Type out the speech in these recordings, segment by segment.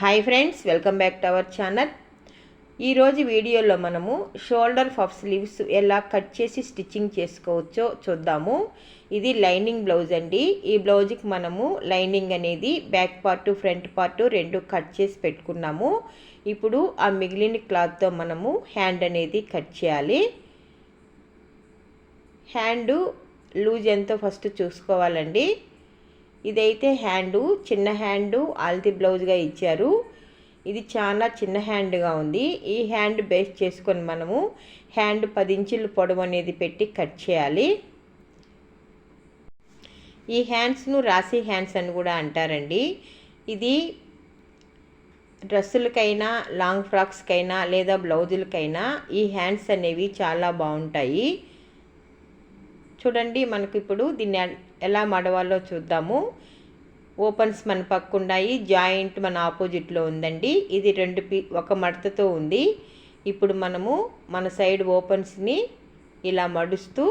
Hi friends welcome back to our channel ఈరోజు వీడియోలో మనము షోల్డర్ పఫ్ స్లీవ్స్ ఎలా కట్ చేసి స్టిచ్చింగ్ చేసుకోవచ్చో చూద్దాము. ఇది లైనింగ్ బ్లౌజ్ అండి. ఈ బ్లౌజ్కి మనము లైనింగ్ అనేది బ్యాక్ పార్ట్ ఫ్రంట్ పార్ట్ రెండు కట్ చేసి పెట్టుకున్నాము. ఇప్పుడు ఆ మిగిలిన క్లాత్తో మనము హ్యాండ్ అనేది కట్ చేయాలి. హ్యాండు లూజ్ ఎంతో ఫస్ట్ చూసుకోవాలండి. ఇదైతే హ్యాండు చిన్న హ్యాండు ఆల్తీ బ్లౌజ్గా ఇచ్చారు. ఇది చాలా చిన్న హ్యాండ్గా ఉంది. ఈ హ్యాండ్ బేస్ చేసుకొని మనము హ్యాండ్ పది ఇంచులు పొడవు అనేది పెట్టి కట్ చేయాలి. ఈ హ్యాండ్స్ను రాసి హ్యాండ్స్ అని కూడా అంటారండి. ఇది డ్రెస్సులకైనా లాంగ్ ఫ్రాక్స్కైనా లేదా బ్లౌజులకైనా ఈ హ్యాండ్స్ అనేవి చాలా బాగుంటాయి. చూడండి మనకు ఇప్పుడు దీన్ని ఎలా మడవాలో చూద్దాము. ఓపెన్స్ మన పక్కుండాయి జాయింట్ మన ఆపోజిట్లో ఉందండి. ఇది రెండు పీ ఒక మడతతో ఉంది. ఇప్పుడు మనము మన సైడ్ ఓపెన్స్ని ఇలా మడుస్తూ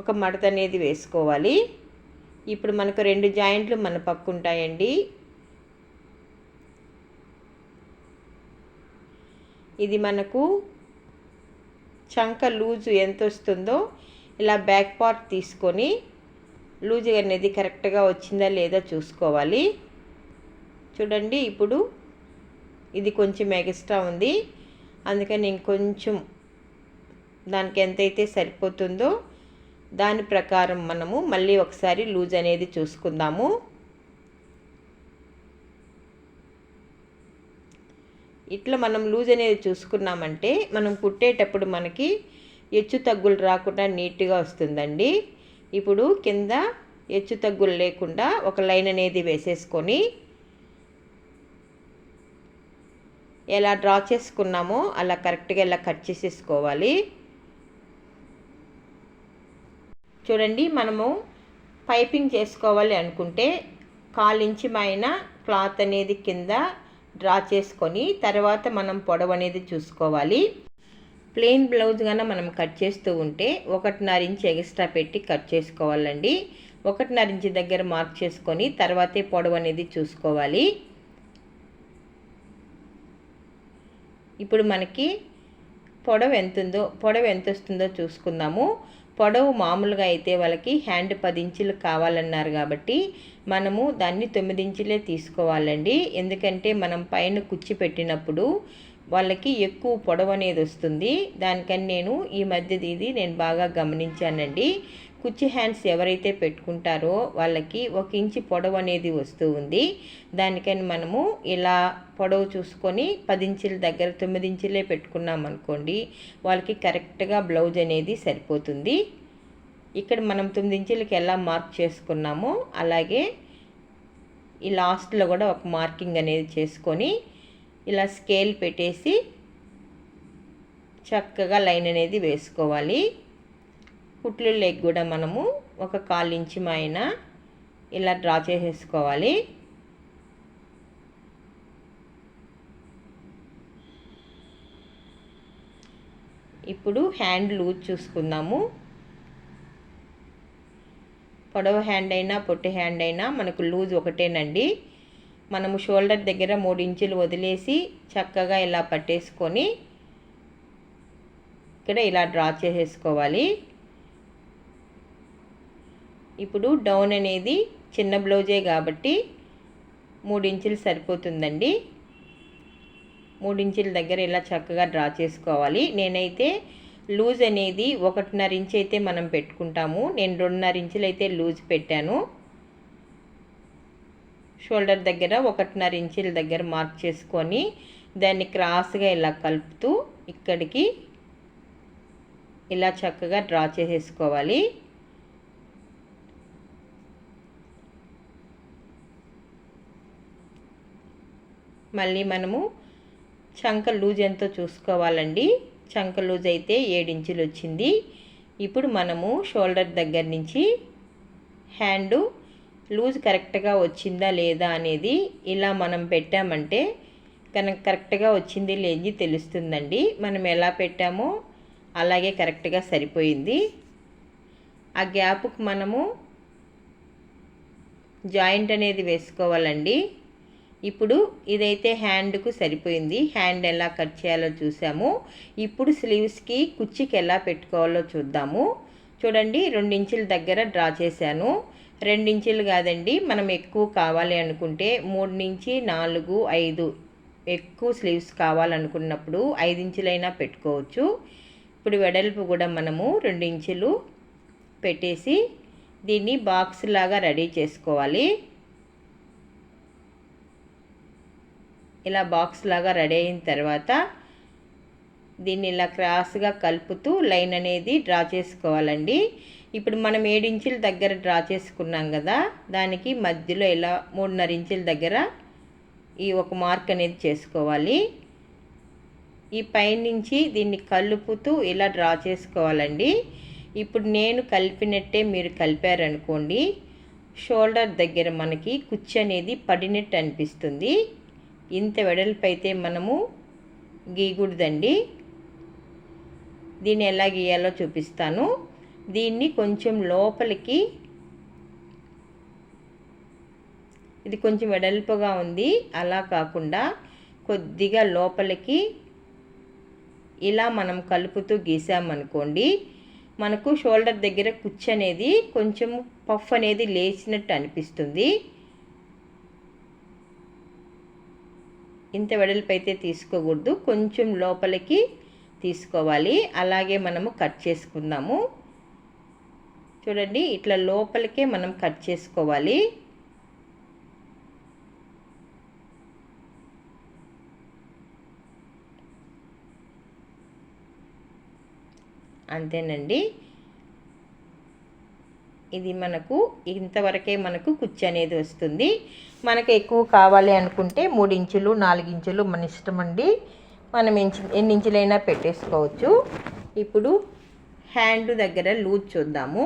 ఒక మడత అనేది వేసుకోవాలి. ఇప్పుడు మనకు రెండు జాయింట్లు మన పక్కుంటాయండి ఇది మనకు చంక లూజు ఎంత వస్తుందో ఇలా బ్యాక్ పార్ట్ తీసుకొని లూజ్ అనేది కరెక్ట్గా వచ్చిందా లేదా చూసుకోవాలి. చూడండి ఇప్పుడు ఇది కొంచెం ఎగస్ట్రా ఉంది. అందుకని ఇంకొంచెం దానికి ఎంతైతే సరిపోతుందో దాని ప్రకారం మనము మళ్ళీ ఒకసారి లూజ్ అనేది చూసుకుందాము. ఇట్లా మనం లూజ్ అనేది చూసుకున్నామంటే మనం కుట్టేటప్పుడు మనకి హెచ్చు తగ్గులు రాకుండా నీట్గా వస్తుందండి. ఇప్పుడు కింద హెచ్చు తగ్గులు లేకుండా ఒక లైన్ అనేది వేసేసుకొని ఎలా డ్రా చేసుకున్నామో అలా కరెక్ట్గా ఇలా కట్ చేసేసుకోవాలి. చూడండి మనము పైపింగ్ చేసుకోవాలి అనుకుంటే కాలించి పైన క్లాత్ అనేది కింద డ్రా చేసుకొని తర్వాత మనం పొడవు అనేది చూసుకోవాలి. ప్లెయిన్ బ్లౌజ్ కన్నా మనం కట్ చేస్తూ ఉంటే ఒకటిన్నర ఇంచ్ ఎక్స్ట్రా పెట్టి కట్ చేసుకోవాలండి. ఒకటిన్నర ఇంచ్ దగ్గర మార్క్ చేసుకొని తర్వాతే పొడవు అనేది చూసుకోవాలి. ఇప్పుడు మనకి పొడవు ఎంత ఉందో పొడవు ఎంత వస్తుందో చూసుకుందాము. పొడవు మామూలుగా అయితే వాళ్ళకి హ్యాండ్ పది ఇంచులు కావాలన్నారు కాబట్టి మనము దాన్ని తొమ్మిది ఇంచులే తీసుకోవాలండి. ఎందుకంటే మనం పైన కుచ్చి పెట్టినప్పుడు వాళ్ళకి ఎక్కువ పొడవు అనేది వస్తుంది. దానికని నేను ఈ మధ్యది ఇది నేను బాగా గమనించానండి. కుచ్చి హ్యాండ్స్ ఎవరైతే పెట్టుకుంటారో వాళ్ళకి ఒక ఇంచి పొడవు అనేది వస్తూ ఉంది. దానికని మనము ఇలా పొడవు చూసుకొని పది ఇంచుల దగ్గర తొమ్మిది ఇంచులే పెట్టుకున్నాం అనుకోండి వాళ్ళకి కరెక్ట్గా బ్లౌజ్ అనేది సరిపోతుంది. ఇక్కడ మనం తొమ్మిది ఇంచులకి ఎలా మార్క్ చేసుకున్నామో అలాగే ఈ లాస్ట్లో కూడా ఒక మార్కింగ్ అనేది చేసుకొని ఇలా స్కేల్ పెట్టేసి చక్కగా లైన్ అనేది వేసుకోవాలి. కుట్లు లెగ్ కూడా మనము ఒక కాలు ఇంచి పైన ఇలా డ్రా చేసేసుకోవాలి. ఇప్పుడు హ్యాండ్ లూజ్ చూసుకుందాము. పొడవు హ్యాండ్ అయినా పొట్టి హ్యాండ్ అయినా మనకు లూజ్ ఒకటేనండి. మనము షోల్డర్ దగ్గర మూడు ఇంచులు వదిలేసి చక్కగా ఇలా పట్టేసుకొని ఇక్కడ ఇలా డ్రా చేసేసుకోవాలి. ఇప్పుడు డౌన్ అనేది చిన్న బ్లౌజే కాబట్టి మూడు ఇంచులు సరిపోతుందండి. మూడు ఇంచుల దగ్గర ఇలా చక్కగా డ్రా చేసుకోవాలి. నేనైతే లూజ్ అనేది ఒకటిన్నర ఇంచ్ అయితే మనం పెట్టుకుంటాము. నేను రెండున్నర ఇంచులు అయితే లూజ్ పెట్టాను. షోల్డర్ దగ్గర ఒకటిన్నర ఇంచుల దగ్గర మార్క్ చేసుకొని దాన్ని క్రాస్గా ఇలా కలుపుతూ ఇక్కడికి ఇలా చక్కగా డ్రా చేసేసుకోవాలి. మళ్ళీ మనము చంక లూజ్ ఎంతో చూసుకోవాలండి. చంక లూజ్ అయితే ఏడించులు వచ్చింది. ఇప్పుడు మనము షోల్డర్ దగ్గర నుంచి హ్యాండు లూజ్ కరెక్ట్గా వచ్చిందా లేదా అనేది ఇలా మనం పెట్టామంటే కనుక కరెక్ట్గా వచ్చింది లేని తెలుస్తుందండి. మనం ఎలా పెట్టామో అలాగే కరెక్ట్గా సరిపోయింది. ఆ గ్యాప్కి మనము జాయింట్ అనేది వేసుకోవాలండి. ఇప్పుడు ఇదైతే హ్యాండ్కు సరిపోయింది. హ్యాండ్ ఎలా కట్ చేయాలో చూసాము. ఇప్పుడు స్లీవ్స్కి కుచ్చికి ఎలా పెట్టుకోవాలో చూద్దాము. చూడండి రెండించుల దగ్గర డ్రా చేశాను. రెండించులు కాదండి. మనం ఎక్కువ కావాలి అనుకుంటే మూడు నుంచి నాలుగు ఐదు ఎక్కువ స్లీవ్స్ కావాలనుకున్నప్పుడు ఐదు ఇంచులైనా పెట్టుకోవచ్చు. ఇప్పుడు వెడల్పు కూడా మనము రెండు ఇంచులు పెట్టేసి దీన్ని బాక్స్ లాగా రెడీ చేసుకోవాలి. ఇలా బాక్స్ లాగా రెడీ అయిన తర్వాత దీన్ని ఇలా క్రాస్గా కలుపుతూ లైన్ అనేది డ్రా చేసుకోవాలండి. ఇప్పుడు మనం ఏడించుల దగ్గర డ్రా చేసుకున్నాం కదా దానికి మధ్యలో ఇలా మూడున్నర ఇంచుల దగ్గర ఈ ఒక మార్క్ అనేది చేసుకోవాలి. ఈ పైనుంచి దీన్ని కలుపుతూ ఇలా డ్రా చేసుకోవాలండి. ఇప్పుడు నేను కలిపినట్టే మీరు కలిపారనుకోండి షోల్డర్ దగ్గర మనకి కుచ్చు అనేది పడినట్టు అనిపిస్తుంది. ఇంత వెడల్పు అయితే మనము గీయకూడదండి. దీన్ని ఎలా గీయాలో చూపిస్తాను. దీన్ని కొంచెం లోపలికి ఇది కొంచెం వెడల్పుగా ఉంది. అలా కాకుండా కొద్దిగా లోపలికి ఇలా మనం కలుపుతూ గీసామనుకోండి మనకు షోల్డర్ దగ్గర కుచ్చు అనేది కొంచెం పఫ్ అనేది లేచినట్టు అనిపిస్తుంది. ఇంత వెడల్పు అయితే తీసుకోకూడదు. కొంచెం లోపలికి తీసుకోవాలి. అలాగే మనము కట్ చేసుకుందాము. చూడండి ఇట్లా లోపలికే మనం కట్ చేసుకోవాలి. అంతేనండి. ఇది మనకు ఇంతవరకే మనకు కుచ్చి అనేది వస్తుంది. మనకు ఎక్కువ కావాలి అనుకుంటే మూడు ఇంచులు నాలుగు ఇంచులు మన ఇష్టం అండి. మనం ఇంచు ఎన్ని ఇంచులైనా పెట్టేసుకోవచ్చు. ఇప్పుడు హ్యాండ్ దగ్గర లూజ్ చూద్దాము.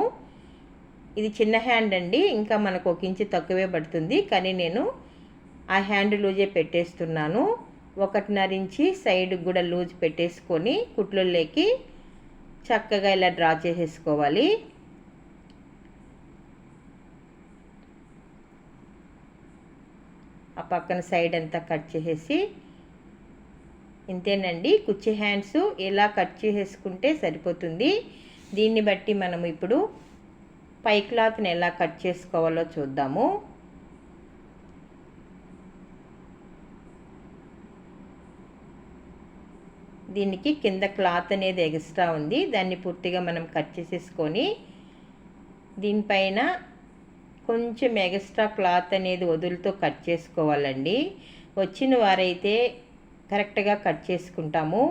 ఇది చిన్న హ్యాండ్ అండి. ఇంకా మనకు ఒక ఇంచు తక్కువే పడుతుంది. కానీ నేను ఆ హ్యాండ్ లూజే పెట్టేస్తున్నాను. ఒకటిన్నర ఇంచి సైడ్ కూడా లూజ్ పెట్టేసుకొని కుట్లలోకి చక్కగా ఇలా డ్రా చేసేసుకోవాలి. ఆ పక్కన సైడ్ అంతా కట్ చేసేసి ఇంతేనండి. కుచ్చి హ్యాండ్స్ ఎలా కట్ చేసేసుకుంటే సరిపోతుంది. దీన్ని బట్టి మనం ఇప్పుడు పై క్లాత్ని ఎలా కట్ చేసుకోవాలో చూద్దాము. దీనికి కింద క్లాత్ అనేది ఎక్స్ట్రా ఉంది. దాన్ని పూర్తిగా మనం కట్ చేసేసుకొని దీనిపైన కొంచెం ఎక్స్ట్రా క్లాత్ అనేది వదులుతో కట్ చేసుకోవాలండి. వచ్చిన వారైతే కరెక్ట్గా కట్ చేసుకుంటాము.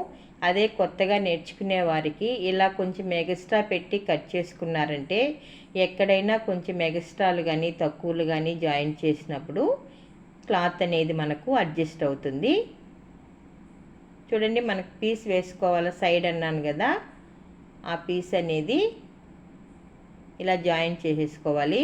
అదే కొత్తగా నేర్చుకునే వారికి ఇలా కొంచెం మెగస్ట్రా పెట్టి కట్ చేసుకున్నారంటే ఎక్కడైనా కొంచెం మెగస్ట్రాలు కానీ తక్కువలు కానీ జాయిన్ చేసినప్పుడు క్లాత్ అనేది మనకు అడ్జస్ట్ అవుతుంది. చూడండి మనకు పీస్ వేసుకోవాలి సైడ్ అన్నాను కదా ఆ పీస్ అనేది ఇలా జాయిన్ చేసేసుకోవాలి.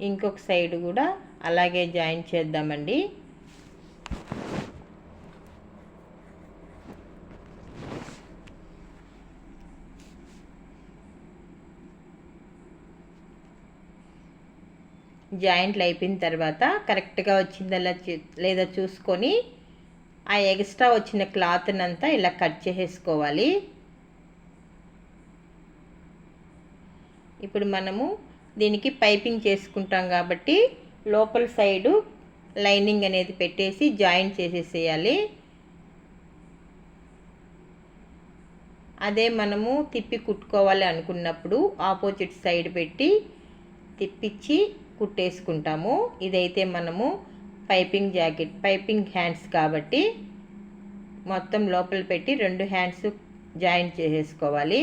ఇంకొక సైడ్ కూడా అలాగే జాయిన్ చేద్దామండి. జాయింట్లు అయిపోయిన తర్వాత కరెక్ట్గా వచ్చిందా లేదా చూసుకొని ఆ ఎక్స్ట్రా వచ్చిన క్లాత్ని అంతా ఇలా కట్ చేసేసుకోవాలి. ఇప్పుడు మనము దీనికి పైపింగ్ చేసుకుంటాం కాబట్టి లోపల సైడు లైనింగ్ అనేది పెట్టేసి జాయిన్ చేసేసేయాలి. అదే మనము తిప్పి కుట్టుకోవాలి అనుకున్నప్పుడు ఆపోజిట్ సైడ్ పెట్టి తిప్పించి కుట్టేసుకుంటాము. ఇదైతే మనము పైపింగ్ జాకెట్ పైపింగ్ హ్యాండ్స్ కాబట్టి మొత్తం లోపల పెట్టి రెండు హ్యాండ్స్ జాయిన్ చేసేసుకోవాలి.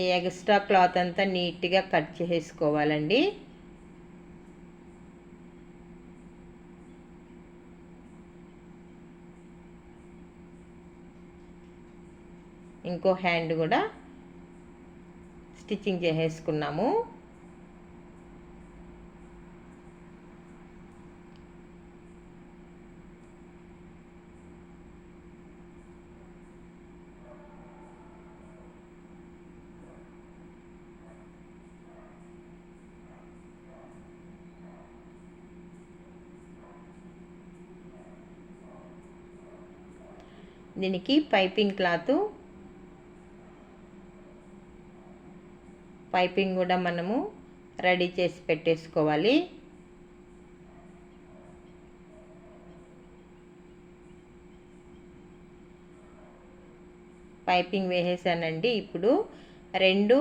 ఈ ఎక్స్ట్రా క్లాత్ అంతా నీట్గా కట్ చేసుకోవాలండి. ఇంకో హ్యాండ్ కూడా స్టిచ్చింగ్ చేసేసుకున్నాము. దీనికి పైపింగ్ క్లాత్. పైపింగ్ కూడా మనము రెడీ చేసి పెట్టేసుకోవాలి. పైపింగ్ వేసేసానండి. ఇప్పుడు రెండు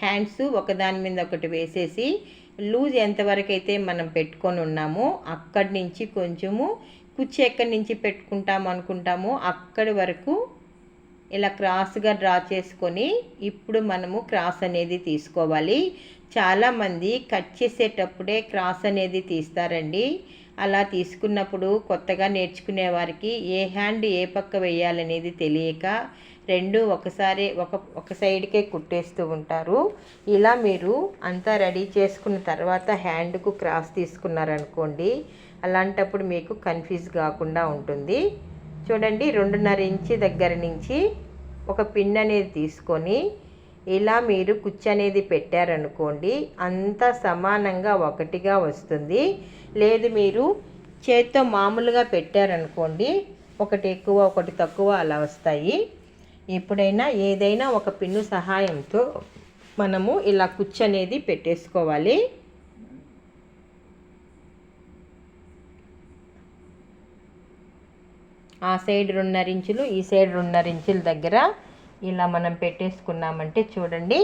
హ్యాండ్స్ ఒకదాని మీద ఒకటి వేసేసి లూజ్ ఎంతవరకు అయితే మనం పెట్టుకొని ఉన్నామో అక్కడి నుంచి కొంచెము కుచ్చి ఎక్కడి నుంచి పెట్టుకుంటాం అనుకుంటామో అక్కడి వరకు ఇలా క్రాస్గా డ్రా చేసుకొని ఇప్పుడు మనము క్రాస్ అనేది తీసుకోవాలి. చాలామంది కట్ చేసేటప్పుడే క్రాస్ అనేది తీస్తారండి. అలా తీసుకున్నప్పుడు కొత్తగా నేర్చుకునే వారికి ఏ హ్యాండ్ ఏ పక్క వేయాలనేది తెలియక రెండు ఒకసారి ఒక ఒక సైడ్కే కుట్టేస్తూ ఉంటారు. ఇలా మీరు అంతా రెడీ చేసుకున్న తర్వాత హ్యాండ్కు క్రాస్ తీసుకున్నారనుకోండి అలాంటప్పుడు మీకు కన్ఫ్యూజ్ కాకుండా ఉంటుంది. చూడండి రెండున్నర ఇంచి దగ్గర నుంచి ఒక పిన్ అనేది తీసుకొని ఇలా మీరు కుచ్చు అనేది పెట్టారనుకోండి అంతా సమానంగా ఒకటిగా వస్తుంది. లేదు మీరు చేత్తో మామూలుగా పెట్టారనుకోండి ఒకటి ఎక్కువ ఒకటి తక్కువ అలా వస్తాయి. ఎప్పుడైనా ఏదైనా ఒక పిన్ను సహాయంతో మనము ఇలా కుచ్చు అనేది పెట్టేసుకోవాలి. ఆ సైడ్ రెండున్నర ఇంచులు ఈ సైడ్ రెండున్నర ఇంచుల దగ్గర ఇలా మనం పెట్టేసుకున్నామంటే చూడండి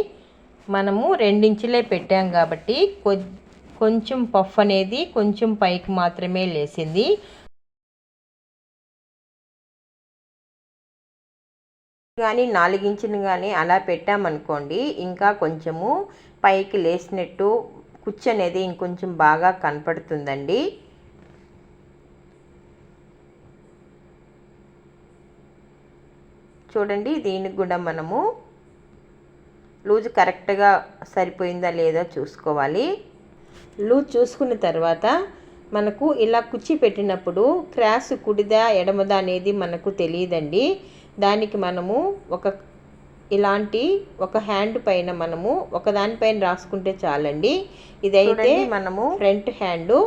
మనము రెండించులే పెట్టాం కాబట్టి కొంచెం పఫ్ అనేది కొంచెం పైకి మాత్రమే లేసింది. కానీ నాలుగించులు కానీ అలా పెట్టామనుకోండి ఇంకా కొంచెము పైకి లేసినట్టు కుచ్చు అనేది ఇంకొంచెం బాగా కనపడుతుందండి. చూడండి దీనికి కూడా మనము లూజ్ కరెక్ట్గా సరిపోయిందా లేదా చూసుకోవాలి. లూజ్ చూసుకున్న తర్వాత మనకు ఇలా కుచ్చి పెట్టినప్పుడు క్రాస్ కుడిదా ఎడమదా అనేది మనకు తెలియదండి. దానికి మనము ఒక ఇలాంటి ఒక హ్యాండ్ పైన మనము ఒక దానిపైన రాసుకుంటే చాలండి. ఇదైతే మనము ఫ్రంట్ హ్యాండు.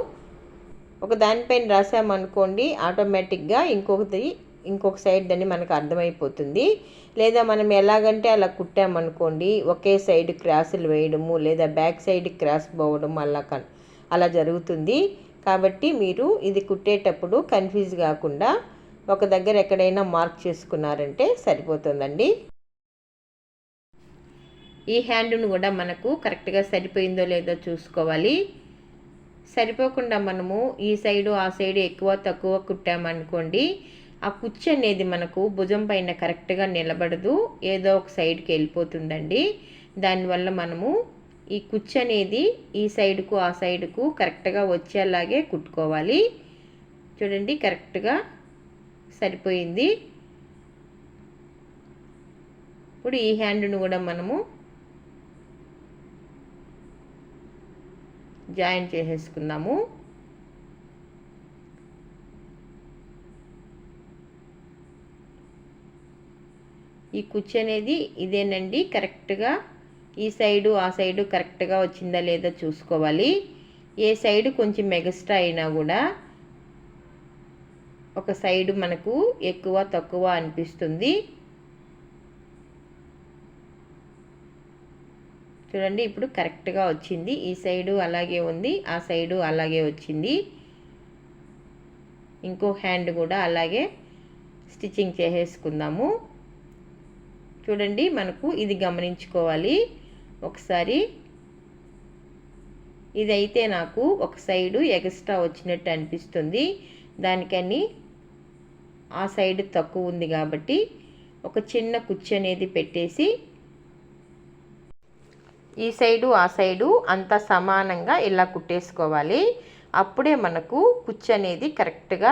ఒక దానిపైన రాసామనుకోండి ఆటోమేటిక్గా ఇంకొకటి ఇంకొక సైడ్ దాన్ని మనకు అర్థమైపోతుంది. లేదా మనం ఎలాగంటే అలా కుట్టామనుకోండి ఒకే సైడ్ క్రాసులు వేయడము లేదా బ్యాక్ సైడ్ క్రాస్ పోవడం అలా అలా జరుగుతుంది. కాబట్టి మీరు ఇది కుట్టేటప్పుడు కన్ఫ్యూజ్ కాకుండా ఒక దగ్గర ఎక్కడైనా మార్క్ చేసుకున్నారంటే సరిపోతుందండి. ఈ హ్యాండ్ను కూడా మనకు కరెక్ట్గా సరిపోయిందో లేదో చూసుకోవాలి. సరిపోకుండా మనము ఈ సైడు ఆ సైడు ఎక్కువ తక్కువ కుట్టామనుకోండి ఆ కుర్చీ అనేది మనకు భుజం పైన కరెక్ట్గా నిలబడదు. ఏదో ఒక సైడ్కి వెళ్ళిపోతుందండి. దానివల్ల మనము ఈ కుచ్చు అనేది ఈ సైడ్కు ఆ సైడ్కు కరెక్ట్గా వచ్చేలాగే కుట్టుకోవాలి. చూడండి కరెక్ట్గా సరిపోయింది. ఇప్పుడు ఈ హ్యాండ్ను కూడా మనము జాయిన్ చేసేసుకుందాము. ఈ కుచ్చు అనేది ఇదేనండి కరెక్ట్గా ఈ సైడు ఆ సైడు కరెక్ట్గా వచ్చిందా లేదా చూసుకోవాలి. ఏ సైడు కొంచెం మెగస్ట్రా అయినా కూడా ఒక సైడు మనకు ఎక్కువ తక్కువ అనిపిస్తుంది. చూడండి ఇప్పుడు కరెక్ట్గా వచ్చింది. ఈ సైడు అలాగే ఉంది ఆ సైడు అలాగే వచ్చింది. ఇంకో హ్యాండ్ కూడా అలాగే స్టిచ్చింగ్ చేసేసుకుందాము. చూడండి మనకు ఇది గమనించుకోవాలి. ఒకసారి ఇదైతే నాకు ఒక సైడు ఎక్స్ట్రా వచ్చినట్టు అనిపిస్తుంది. దానికని ఆ సైడ్ తక్కువ ఉంది కాబట్టి ఒక చిన్న కుర్చీ అనేది పెట్టేసి ఈ సైడు ఆ సైడు అంత సమానంగా ఇలా కుట్టేసుకోవాలి. అప్పుడే మనకు కుచ్చు అనేది కరెక్ట్గా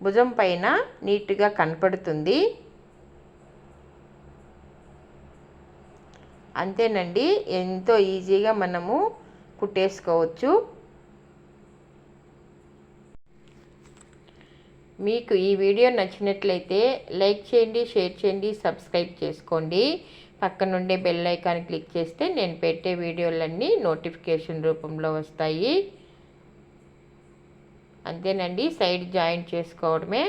భుజం పైన నీట్గా కనపడుతుంది. అంతేనండి ఎంతో ఈజీగా మనము కుట్టేసుకోవచ్చు. మీకు ఈ వీడియో నచ్చినట్లయితే లైక్ చేయండి షేర్ చేయండి సబ్స్క్రైబ్ చేసుకోండి. పక్కనుండే బెల్ ఐకాన్ క్లిక్ చేస్తే నేను పెట్టే వీడియోలన్నీ నోటిఫికేషన్ రూపంలో వస్తాయి. అంతేనండి సైడ్ జాయింట్ చేసుకోవడమే.